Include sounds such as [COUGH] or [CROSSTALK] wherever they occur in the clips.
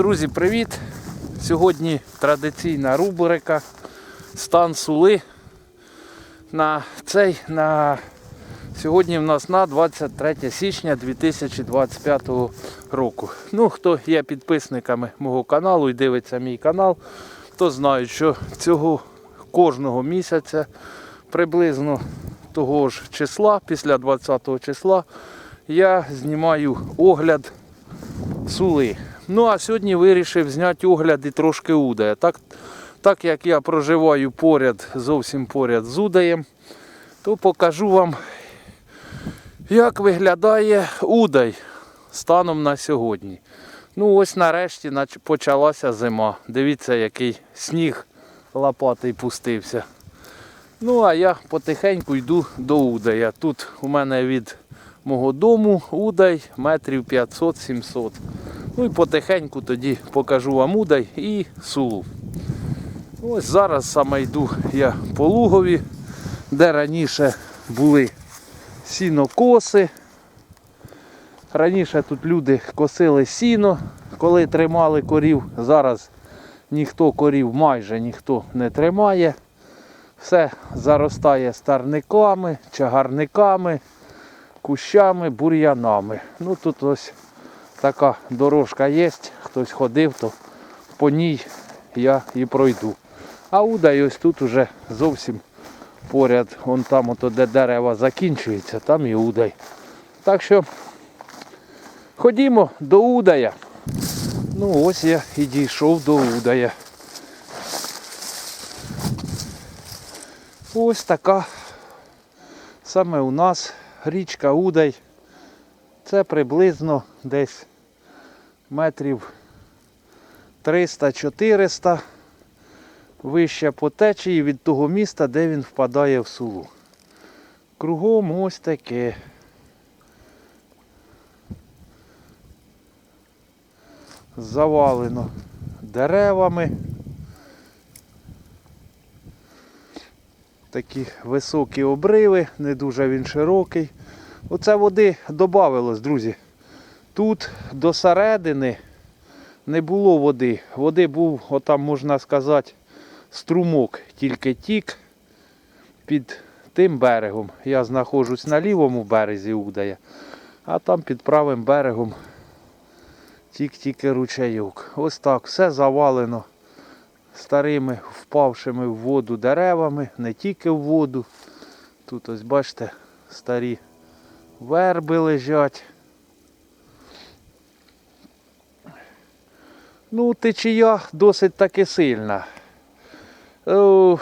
Друзі, привіт! Сьогодні традиційна рубрика Стан сули. На цей на сьогодні в нас на 23 січня 2025 року. Ну, хто є підписниками мого каналу і дивиться мій канал, то знають, що цього кожного місяця приблизно того ж числа, після 20 числа, я знімаю огляд сули. Ну а сьогодні вирішив зняти огляд і трошки удая. Так, так як я проживаю поряд, зовсім поряд з удаєм, то покажу вам, як виглядає удай станом на сьогодні. Ну ось нарешті почалася зима. Дивіться, який сніг лопатий пустився. Ну, а я потихеньку йду до Удая. Тут у мене від мого дому Удай метрів 500-700. Ну і потихеньку тоді покажу вам Удай і Сулу. Ось зараз саме йду я по Лугові, де раніше були сінокоси. Раніше тут люди косили сіно, коли тримали корів. Зараз ніхто корів майже ніхто не тримає. Все заростає старниками, чагарниками, кущами, бур'янами. Ну тут ось така дорожка є, хтось ходив, то по ній я і пройду. А удай ось тут уже зовсім поряд, вон там, ото, де дерева закінчуються, там і удай. Так що ходімо до удая. Ну ось я і дійшов до удая. Ось така саме у нас річка Удай. Це приблизно десь метрів 300-400 вище по течії від того міста, де він впадає в сулу. Кругом ось таке. Завалено деревами. Такі високі обриви, не дуже він широкий. Оце води додавилось, друзі. Тут до середини не було води. Води був, отам можна сказати, струмок, тільки тік під тим берегом. Я знаходжусь на лівому березі Удая, а там під правим берегом тік тільки ручейок. Ось так, все завалено старими впавшими в воду деревами, не тільки в воду. Тут ось бачите, старі верби лежать. Ну, течія досить таки сильна. Е,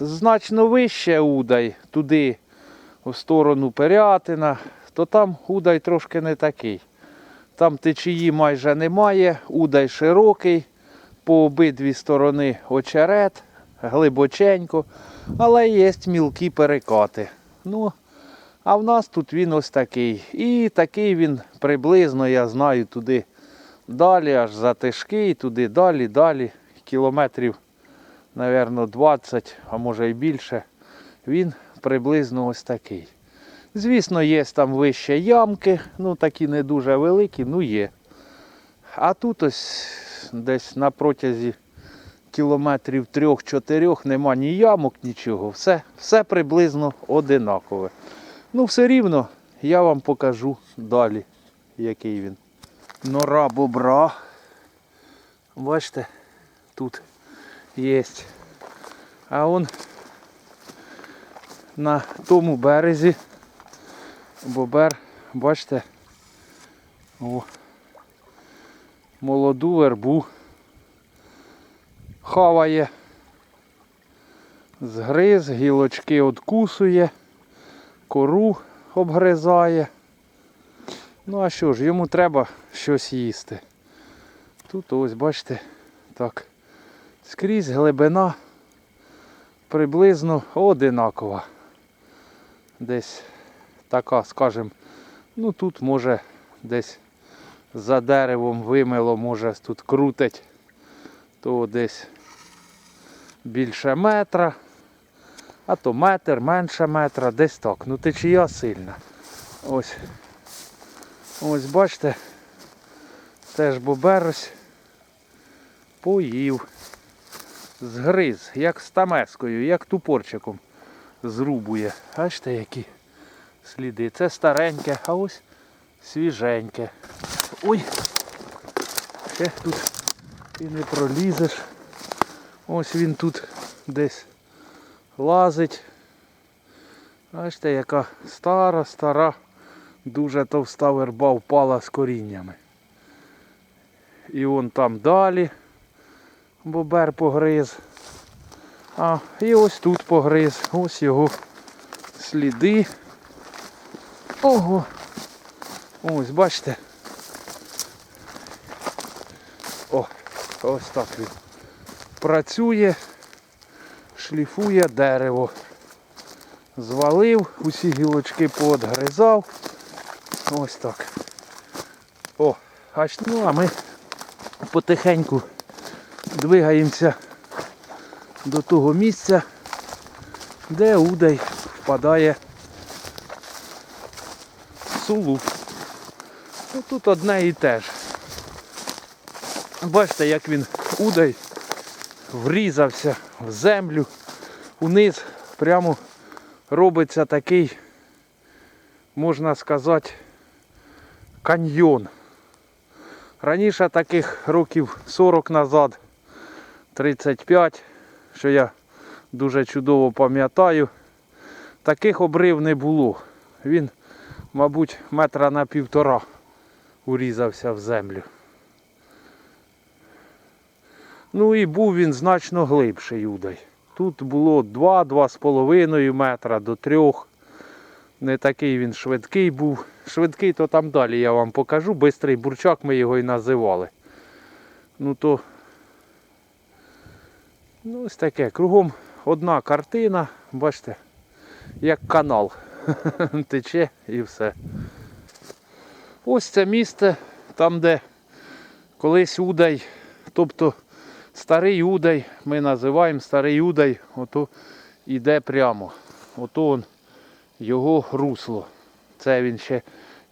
значно вище удай туди, в сторону Перятина, то там удай трошки не такий. Там течії майже немає, удай широкий, по обидві сторони очерет, глибоченько, але є мілкі перекати. Ну, а в нас тут він ось такий. І такий він приблизно, я знаю, туди далі, аж за тишки, і туди далі, далі, кілометрів, мабуть, 20, а може і більше. Він приблизно ось такий. Звісно, є там вище ямки, ну такі не дуже великі, ну є. А тут ось десь на протязі кілометрів 3-4 нема ні ямок, нічого. Все, все приблизно одинакове. Ну, все рівно я вам покажу далі, який він. Нора бобра. Бачите, тут є. А он на тому березі бобер, бачите, о, молоду вербу хаває, згриз, гілочки откусує, кору обгризає. Ну а що ж, йому треба щось їсти. Тут ось, бачите, так, скрізь глибина приблизно одинакова. Десь така, скажімо, ну тут може десь за деревом вимило, може тут крутить, то десь більше метра, а то метр, менше метра, десь так. Ну течія сильна. Ось. Ось бачите, теж бобер ось Поїв. Згриз, як стамескою, як тупорчиком зрубує. Бачите, які сліди. Це стареньке, а ось свіженьке. Ой! Ще тут і не пролізеш. Ось він тут десь лазить. Бачите, яка стара, стара, дуже товста верба впала з коріннями. І вон там далі бобер погриз. А, і ось тут погриз. Ось його сліди. Ого. Ось, бачите. О, ось так він працює, шліфує дерево. Звалив, усі гілочки поотгризав. Ось так. О, аж ну а ми потихеньку двигаємося до того місця, де удай впадає сулу. Ну, тут одне і те ж. Бачите, як він удай врізався в землю, униз прямо робиться такий, можна сказати, каньйон. Раніше таких років 40 назад, 35, що я дуже чудово пам'ятаю, таких обрив не було. Він, мабуть, метра на півтора урізався в землю. Ну і був він значно глибший удай. Тут було 2-2,5 метра до 3. Не такий він швидкий був. Швидкий то там далі я вам покажу. Бистрий бурчак ми його і називали. Ну то ну ось таке. Кругом одна картина, бачите, як канал. [LAUGHS] Тече і все. Ось це місце, там де колись удай, тобто старий удай, ми називаємо старий удай, ото йде прямо. Ото он його русло. Це він ще,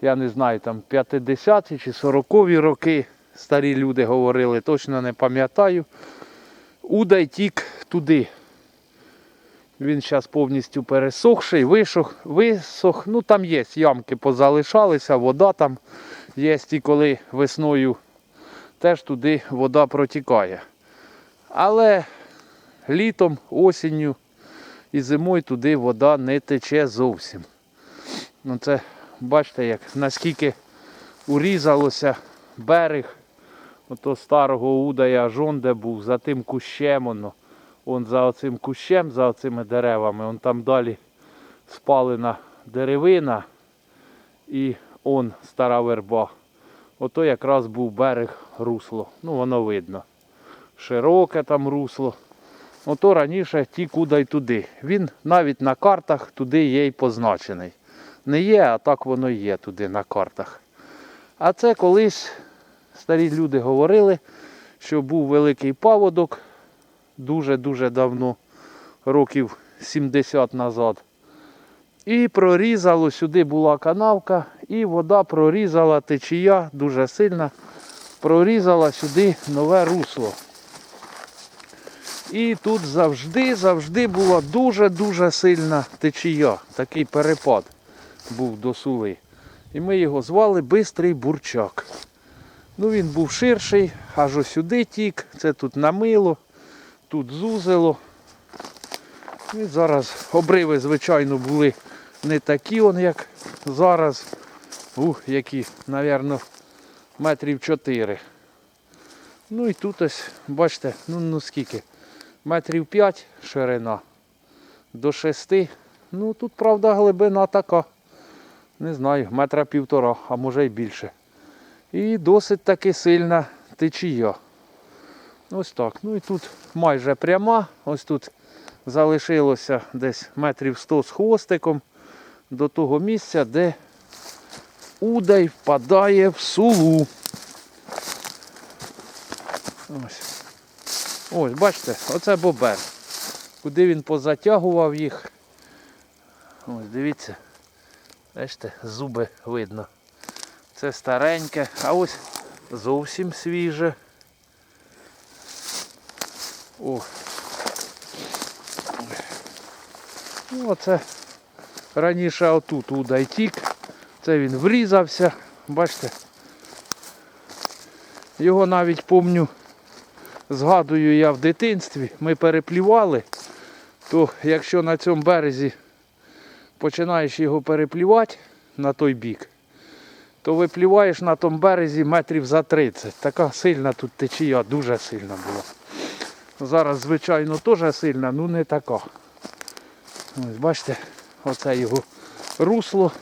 я не знаю, там 50-ті чи 40-ві роки старі люди говорили, точно не пам'ятаю. Удай тік туди. Він зараз повністю пересохший, висох, висох. Ну там є ямки позалишалися, вода там є, і коли весною теж туди вода протікає. Але літом, осінню і зимою туди вода не тече зовсім. Ну це бачите, як наскільки урізалося берег ото старого удая жон, де був, за тим кущем воно. Он за оцим кущем, за оцими деревами, он там далі спалена деревина і он стара верба. Ото якраз був берег русло. Ну воно видно. Широке там русло. Ото раніше ті куди й туди. Він навіть на картах туди є й позначений. Не є, а так воно є туди на картах. А це колись старі люди говорили, що був великий паводок дуже-дуже давно, років 70 назад. І прорізало, сюди була канавка, і вода прорізала течія дуже сильна, прорізала сюди нове русло. І тут завжди, завжди була дуже-дуже сильна течія. Такий перепад був до сули. І ми його звали Бистрий Бурчак. Ну він був ширший, аж ось сюди тік. Це тут намило, тут зузило. І зараз обриви, звичайно, були не такі, он, як зараз. Ух, які, мабуть, метрів 4. Ну і тут ось, бачите, ну, ну скільки метрів 5 ширина до 6. Ну тут, правда, глибина така. Не знаю, метра півтора, а може й більше. І досить таки сильна течія. Ось так. Ну і тут майже пряма. Ось тут залишилося десь метрів 100 з хвостиком до того місця, де удай впадає в сулу. Ось. Ось, бачите, оце бобер. Куди він позатягував їх. Ось, дивіться. Бачите, зуби видно. Це стареньке, а ось зовсім свіже. О. Ну, оце раніше отут удай тік. Це він врізався. Бачите? Його навіть помню, згадую я в дитинстві, ми переплівали, то якщо на цьому березі починаєш його переплівати на той бік, то випліваєш на тому березі метрів за 30. Така сильна тут течія, дуже сильна була. Зараз, звичайно, теж сильна, ну не така. Ось бачите, оце його русло.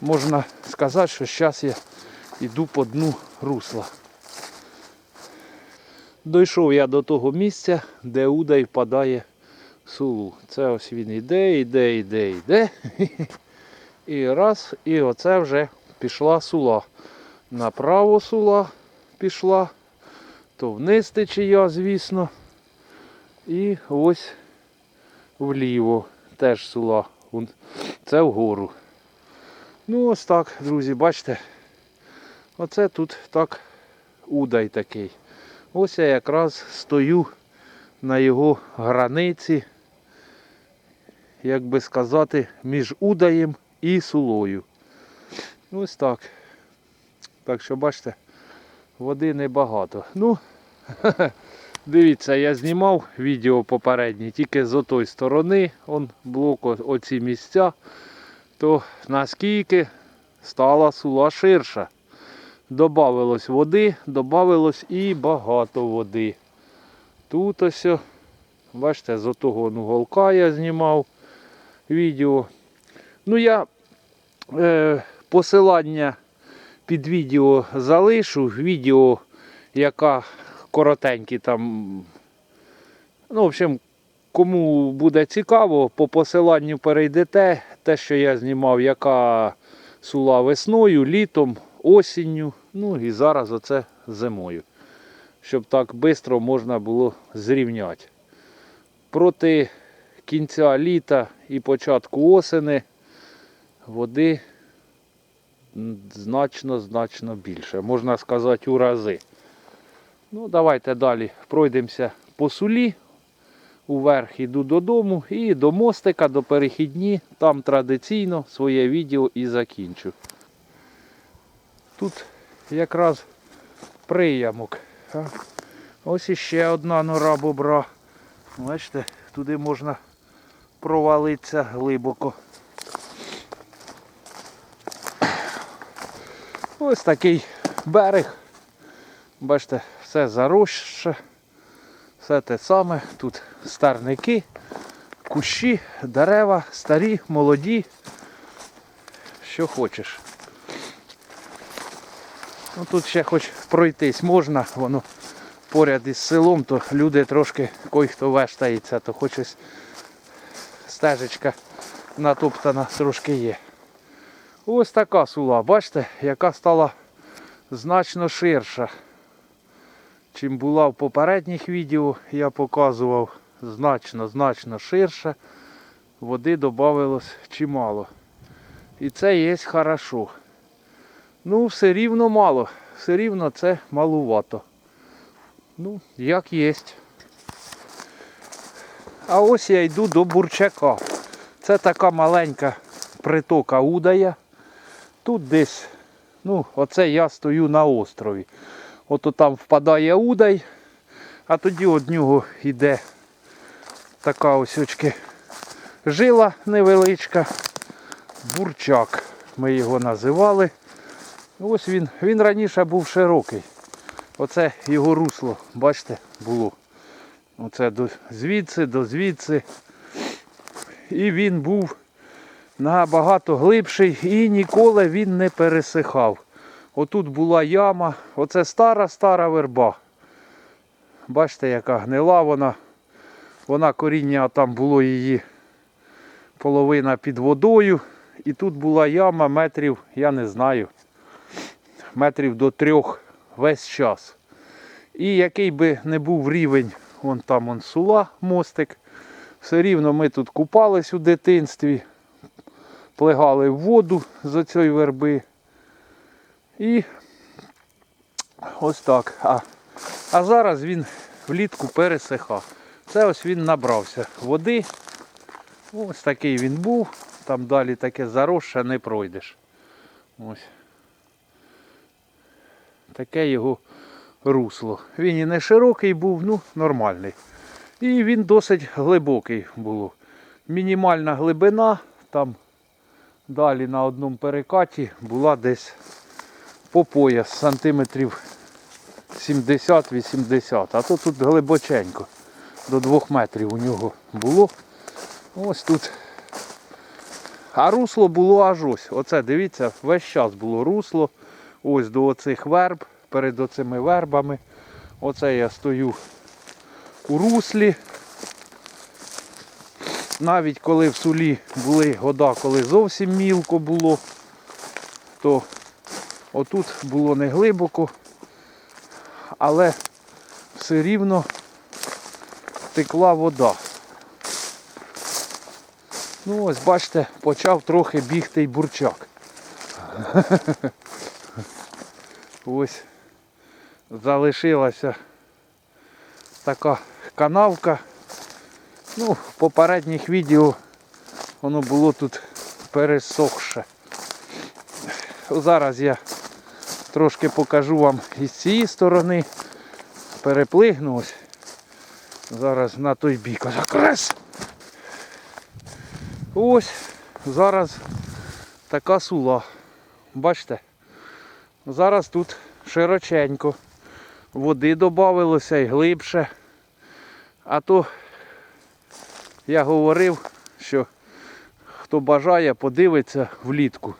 Можна сказати, що зараз я йду по дну русла. Дійшов я до того місця, де удай впадає сулу. Це ось він іде, іде, іде, іде. І раз, і оце вже пішла сула. Направо сула пішла, то вниз течія, звісно. І ось вліво теж сула. Це вгору. Ну ось так, друзі, бачите. Оце тут так удай такий. Ось я якраз стою на його границі, як би сказати, між удаєм і сулою. Ось так. Так що бачите, води небагато. Ну, [LAUGHS] дивіться, я знімав відео попереднє тільки з отої сторони, он блок, оці місця, то наскільки стала сула ширша. Добавилось води, добавилось і багато води. Тут ось, бачите, з отого ну, я знімав відео. Ну я е, посилання під відео залишу. Відео, яка коротенькі там. Ну, в общем, кому буде цікаво, по посиланню перейдете. Те, що я знімав, яка сула весною, літом, осінню, ну і зараз оце зимою. Щоб так швидко можна було зрівняти. Проти кінця літа і початку осени води значно-значно більше. Можна сказати, у рази. Ну, давайте далі пройдемося по сулі. Уверх іду додому і до мостика, до перехідні. Там традиційно своє відео і закінчу. Тут якраз приямок. Ось іще одна нора бобра. Бачите, туди можна провалитися глибоко. Ось такий берег. Бачите, все заросше. Все те саме. Тут старники, кущі, дерева, старі, молоді. Що хочеш. Ну, тут ще хоч пройтись можна, воно поряд із селом, то люди трошки, кой хто вештається, то хоч ось стежечка натоптана трошки є. Ось така сула, бачите, яка стала значно ширша. Чим була в попередніх відео, я показував значно, значно ширше. Води додавалось чимало. І це є хорошо. Ну, все рівно мало. Все рівно це малувато. Ну, як є. А ось я йду до бурчака. Це така маленька притока удая. Тут десь, ну, оце я стою на острові. Ото там впадає удай, а тоді від нього йде така ось очки жила невеличка. Бурчак. Ми його називали. Ось він, він раніше був широкий. Оце його русло, бачите, було. Оце до звідси, до звідси. І він був набагато глибший і ніколи він не пересихав. Отут була яма, оце стара-стара верба. Бачите, яка гнила вона. Вона коріння там було її половина під водою. І тут була яма метрів, я не знаю, метрів до трьох весь час. І який би не був рівень, вон там он сула, мостик. Все рівно ми тут купались у дитинстві, плегали в воду з оцієї верби. І ось так. А, а зараз він влітку пересиха. Це ось він набрався води. Ось такий він був. Там далі таке заросше не пройдеш. Ось. Таке його русло. Він і не широкий був, ну нормальний. І він досить глибокий було. Мінімальна глибина, там далі на одному перекаті була десь по пояс сантиметрів 70-80. А то тут глибоченько. До 2 метрів у нього було. Ось тут. А русло було аж ось. Оце дивіться, весь час було русло. Ось до оцих верб, перед оцими вербами. Оце я стою у руслі. Навіть коли в сулі були года, коли зовсім мілко було, то отут було не глибоко, але все рівно текла вода. Ну ось бачите, почав трохи бігти й бурчак. [LAUGHS] Ось залишилася така канавка. Ну, в попередніх відео воно було тут пересохше. Зараз я трошки покажу вам із цієї сторони. Переплигну ось. Зараз на той бік. Закрес! Ось зараз така сула. Бачите? Зараз тут широченько. Води додавилося і глибше. А то я говорив, що хто бажає, подивиться влітку,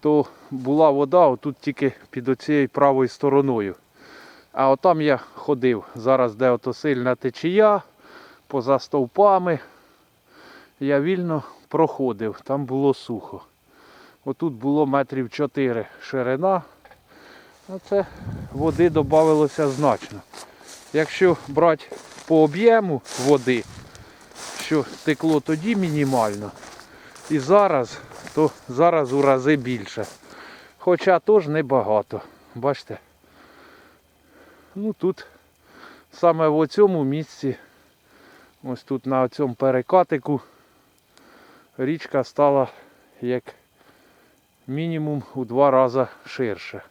то була вода отут тільки під оцією правою стороною. А отам я ходив. Зараз де ото сильна течія, поза стовпами. Я вільно проходив, там було сухо. Отут було метрів 4 ширина, а це води додавалося значно. Якщо брати по об'єму води, що текло тоді мінімально, і зараз, то зараз у рази більше. Хоча теж небагато. Бачите? Ну тут саме в цьому місці, ось тут на цьому перекатику, річка стала як мінімум у два рази ширше.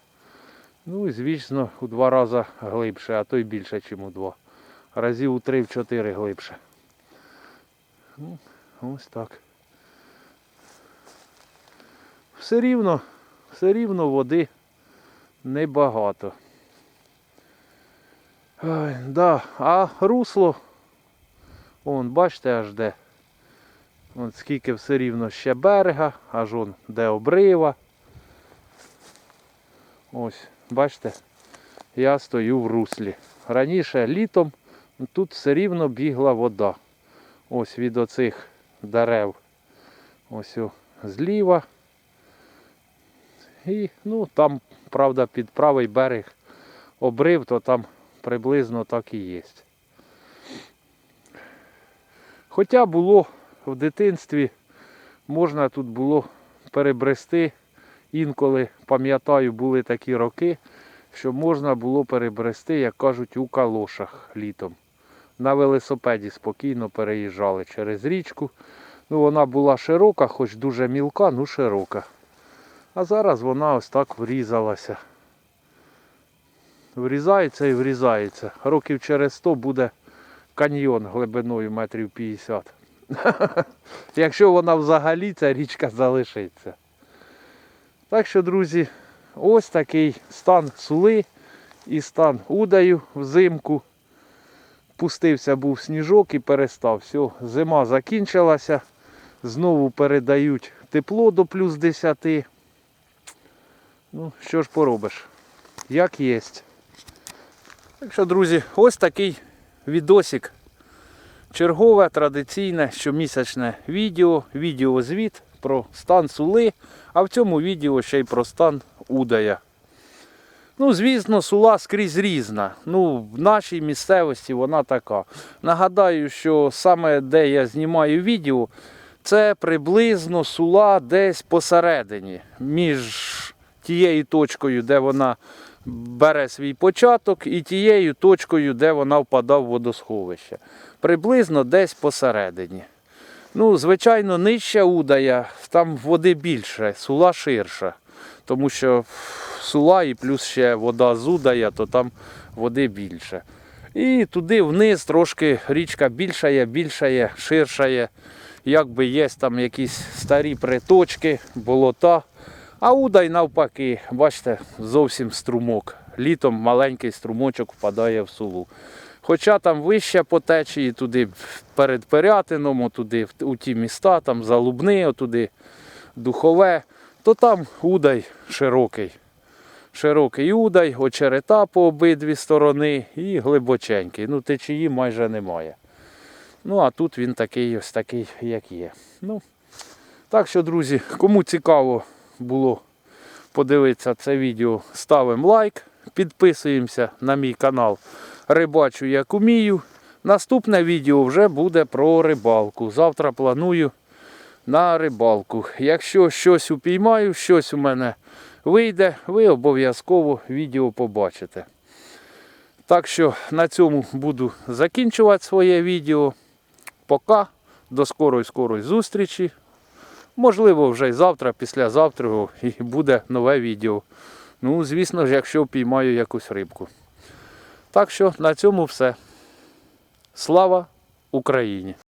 Ну і звісно у два рази глибше, а то й більше, ніж у два. Разів у три в чотири глибше. Ну, ось так. Все рівно, все рівно води небагато. Ой, да. А русло, вон, бачите, аж де. Вон скільки все рівно ще берега, аж он де обрива. Ось, бачите, я стою в руслі. Раніше літом тут все рівно бігла вода. Ось від оцих дерев. Ось зліва. І ну там, правда, під правий берег обрив, то там приблизно так і є. Хоча було в дитинстві, можна тут було перебрести. Інколи, пам'ятаю, були такі роки, що можна було перебрести, як кажуть, у калошах літом. На велосипеді спокійно переїжджали через річку. Ну, вона була широка, хоч дуже мілка, ну широка. А зараз вона ось так врізалася. Врізається і врізається. Років через 100 буде каньйон глибиною метрів 50. [LAUGHS] Якщо вона взагалі ця річка залишиться. Так що, друзі, ось такий стан сули і стан удаю взимку. Пустився був сніжок і перестав. Все, зима закінчилася. Знову передають тепло до плюс 10. Ну, що ж поробиш? Як єсть. Так що, друзі, ось такий відосик. Чергове традиційне щомісячне відео, відеозвіт про стан сули, а в цьому відео ще й про стан удая. Ну, звісно, сула скрізь різна. Ну, в нашій місцевості вона така. Нагадаю, що саме де я знімаю відео, це приблизно сула десь посередині між тією точкою, де вона бере свій початок, і тією точкою, де вона впадає в водосховище. Приблизно десь посередині. Ну, звичайно, нижча удая, там води більше, сула ширша. Тому що сула і плюс ще вода з удая, то там води більше. І туди вниз трошки річка більшає, більшає, ширшає. Якби є там якісь старі приточки, болота. А удай навпаки, бачите, зовсім струмок. Літом маленький струмочок впадає в сулу. Хоча там вище по течії, туди перед Пирятином, туди, у ті міста, там Залубни, отуди, Духове, то там удай широкий. Широкий удай, очерета по обидві сторони і глибоченький. Ну, течії майже немає. Ну, а тут він такий ось такий, як є. Ну, так що, друзі, кому цікаво було подивитися це відео, ставимо лайк, підписуємося на мій канал Рибачу як умію. Наступне відео вже буде про рибалку. Завтра планую на рибалку. Якщо щось упіймаю, щось у мене вийде, ви обов'язково відео побачите. Так що на цьому буду закінчувати своє відео. Пока. До скорої скорої зустрічі. Можливо, вже й завтра, післязавтра і буде нове відео. Ну, звісно ж, якщо піймаю якусь рибку. Так що на цьому все. Слава Україні!